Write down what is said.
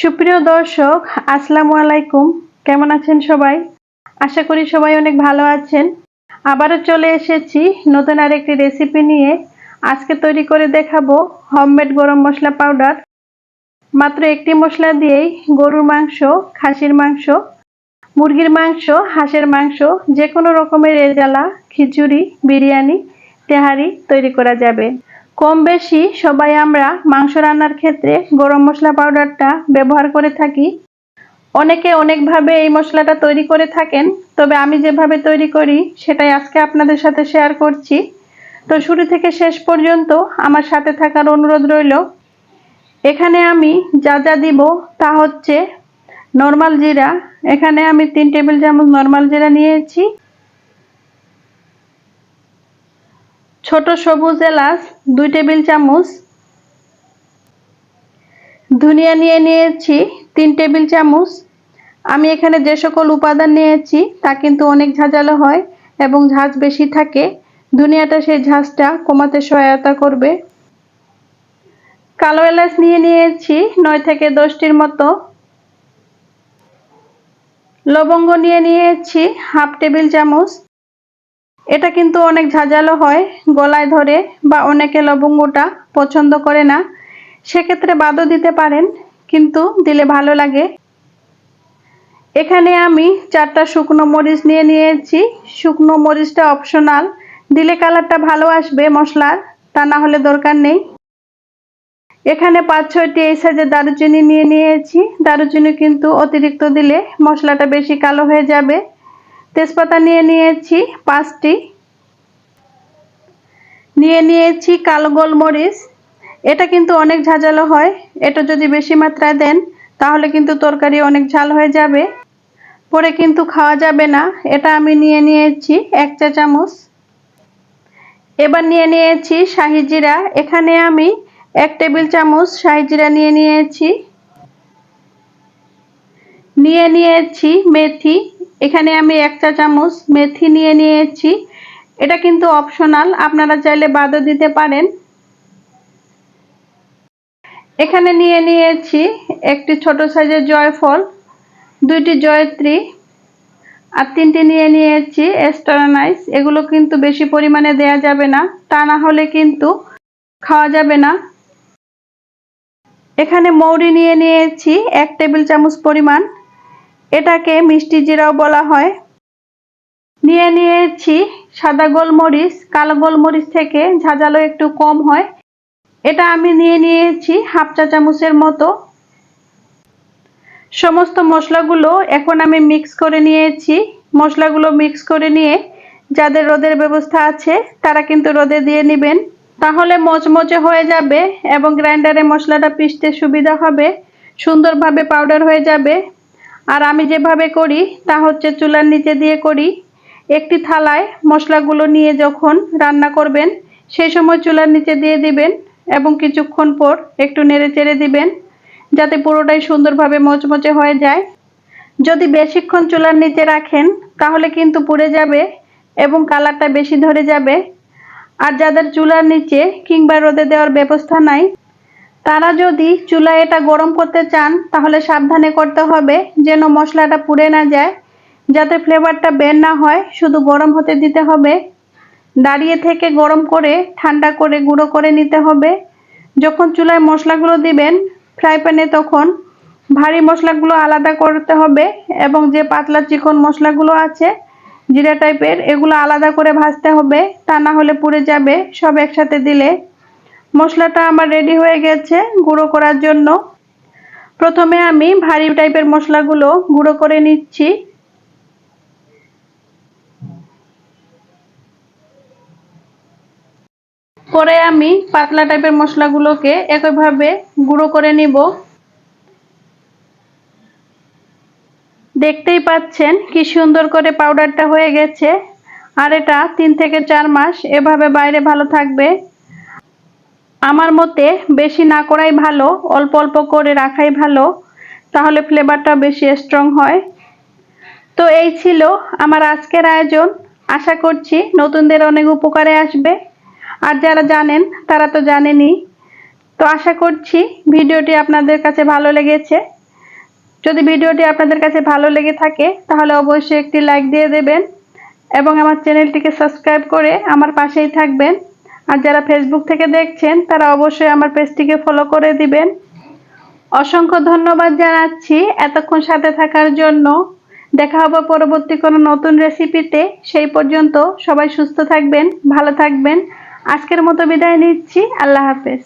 সুপ্রিয় দর্শক, আসসালামু আলাইকুম। কেমন আছেন সবাই? আশা করি সবাই অনেক ভালো আছেন। আবারও চলে এসেছি নতুন আরেকটি রেসিপি নিয়ে। আজকে তৈরি করে দেখাবো হোমমেড গরম মশলা পাউডার মাত্র একটি মশলা দিয়েই গরুর মাংস, খাসির মাংস, মুরগির মাংস, হাঁসের মাংস যে কোনো রকমের রেজালা খিচুড়ি, বিরিয়ানি, তেহারি তৈরি করা যাবে। কম বেশি সবাই আমরা মাংস রান্নার ক্ষেত্রে গরম মশলা পাউডারটা ব্যবহার করে থাকি। অনেকে অনেকভাবে এই মশলাটা তৈরি করে থাকেন, তবে আমি যেভাবে তৈরি করি সেটাই আজকে আপনাদের সাথে শেয়ার করছি। তো শুরু থেকে শেষ পর্যন্ত আমার সাথে থাকার অনুরোধ রইল, এখানে আমি যা যা দিব তা হচ্ছে নর্মাল জিরা। এখানে আমি তিন টেবিল চামচ নর্মাল জিরা নিয়েছি। ছোট সবুজ এলাচ, দুই টেবিল চামচ। ধনিয়া নিয়ে নিয়েছি তিন টেবিল চামচ। আমি এখানে যে সকল উপাদান নিয়েছি, তা কিন্তু অনেক ঝাঁঝালো হয় এবং ঝাঁজ বেশি থাকে। ধনিয়াটা সেই ঝাঁজটা কমাতে সহায়তা করবে। কালো এলাচ নিয়ে নিয়েছি নয় থেকে দশটির মতো। লবঙ্গ নিয়ে নিয়েছি হাফ টেবিল চামচ। এটা কিন্তু অনেক ঝাঁঝালো হয় গলায় ধরে বা অনেকে লবঙ্গটা পছন্দ করে না। সেক্ষেত্রে বাদও দিতে পারেন, কিন্তু দিলে ভালো লাগে। এখানে আমি চারটা শুকনো মরিচ নিয়ে নিয়েছি। শুকনো মরিচটা অপশনাল দিলে কালারটা ভালো আসবে মশলার, তা না হলে দরকার নেই। এখানে পাঁচ, ছয়টি এই সাইজের দারুচিনি নিয়ে নিয়েছি। দারুচিনি কিন্তু অতিরিক্ত দিলে মশলাটা বেশি কালো হয়ে যাবে। তেজপাতা নিয়ে নিয়েছি পাঁচটি। নিয়ে নিয়েছি কালো গোলমরিচ। এটা কিন্তু অনেক ঝাঁঝালো হয়। এটা যদি বেশি মাত্রায় দেন, তাহলে কিন্তু তরকারি অনেক ঝাল হয়ে যাবে। পরে কিন্তু খাওয়া যাবে না। এটা আমি নিয়ে নিয়েছি এক চা চামচ। এবার নিয়ে নিয়েছি শাহি জিরা। এখানে আমি এক টেবিল চামচ শাহি জিরা নিয়ে নিয়েছি। নিয়ে নিয়েছি মেথি। এখানে আমি এক চা চামচ মেথি নিয়ে নিয়েছি। এটা কিন্তু অপশনাল আপনারা চাইলে বাদও দিতে পারেন। এখানে নিয়ে নিয়েছি একটি ছোট সাইজের জয়ফল, দুইটি জয়ত্রী, আর তিনটি নিয়ে নিয়েছি এস্টারানাইস এগুলো কিন্তু বেশি পরিমাণে দেয়া যাবে না, তা না হলে কিন্তু খাওয়া যাবে না। এখানে মৌরি নিয়ে নিয়েছি, এক টেবিল চামচ পরিমাণ। এটাকে মিষ্টি জিরাও বলা হয়। নিয়ে নিয়েছি সাদা গোলমরিচ, কালো গোলমরিচ থেকে ঝাঁঝালো একটু কম হয়। এটা আমি নিয়ে নিয়েছি হাফ চা চামচের মতো। সমস্ত মশলাগুলো এখন আমি মিক্স করে নিয়েছি। মশলাগুলো মিক্স করে নিয়ে যাদের রোদের ব্যবস্থা আছে তারা কিন্তু রোদে দিয়ে নেবেন। তাহলে মচমচে হয়ে যাবে এবং গ্রাইন্ডারে মশলাটা পিষতে সুবিধা হবে। সুন্দরভাবে পাউডার হয়ে যাবে। আর আমি যেভাবে করি তা হচ্ছে চুলার নিচে দিয়ে করি। একটি থালায় মশলাগুলো নিয়ে যখন রান্না করবেন সেই সময় চুলার নিচে দিয়ে দিবেন এবং কিছুক্ষণ পর একটু নেড়ে চেড়ে দিবেন, যাতে পুরোটাই সুন্দরভাবে মচমচে হয়ে যায়। যদি বেশিক্ষণ চুলার নিচে রাখেন, তাহলে কিন্তু পুড়ে যাবে এবং কালারটা বেশি ধরে যাবে। আর যাদের চুলার নিচে কিংবা রোদে দেওয়ার ব্যবস্থা নাই তারা যদি চুলায় এটা গরম করতে চান, তাহলে সাবধানে করতে হবে যেন মশলাটা পুড়ে না যায়। যাতে ফ্লেভারটা বের না হয়, শুধু গরম হতে দিতে হবে। দাঁড়িয়ে থেকে গরম করে, ঠান্ডা করে, গুঁড়ো করে নিতে হবে। যখন চুলায় মশলাগুলো দিবেন, ফ্রাই প্যানে তখন ভারী মশলাগুলো আলাদা করতে হবে এবং যে পাতলা চিকন মশলাগুলো আছে, জিরা টাইপের, এগুলো আলাদা করে ভাজতে হবে। তা না হলে পুড়ে যাবে। সব একসাথে দিলে মশলাটা আমার রেডি হয়ে গেছে গুঁড়ো করার জন্য। প্রথমে আমি ভারী টাইপের মশলাগুলো গুঁড়ো করে নিচ্ছি। পরে আমি পাতলা টাইপের মশলাগুলোকে একইভাবে গুঁড়ো করে নিব। দেখতেই পাচ্ছেন কি সুন্দর করে পাউডারটা হয়ে গেছে। আর এটা তিন থেকে চার মাস এভাবে বাইরে ভালো থাকবে। আমার মতে বেশি না করাই ভালো, অল্প অল্প করে রাখাই ভালো, তাহলে ফ্লেভারটা বেশি স্ট্রং হয়। তো এই ছিল আমার আজকের আয়োজন। আশা করছি নতুনদের অনেক উপকারে আসবে। আর যারা জানেন, তারা তো জানেনই। তো আশা করছি ভিডিওটি আপনাদের কাছে ভালো লেগেছে। যদি ভিডিওটি আপনাদের কাছে ভালো লেগে থাকে, তাহলে অবশ্যই একটি লাইক দিয়ে দেবেন এবং আমার চ্যানেলটিকে সাবস্ক্রাইব করে আমার পাশেই থাকবেন। আর যারা ফেসবুক থেকে দেখছেন, তারা অবশ্যই আমার পেজটিকে ফলো করে দিবেন। অসংখ্য ধন্যবাদ জানাচ্ছি এতক্ষণ সাথে থাকার জন্য। দেখা হবে পরবর্তী কোনো নতুন রেসিপিতে সেই পর্যন্ত সবাই সুস্থ থাকবেন, ভালো থাকবেন। আজকের মতো বিদায় নিচ্ছি। আল্লাহ হাফেজ।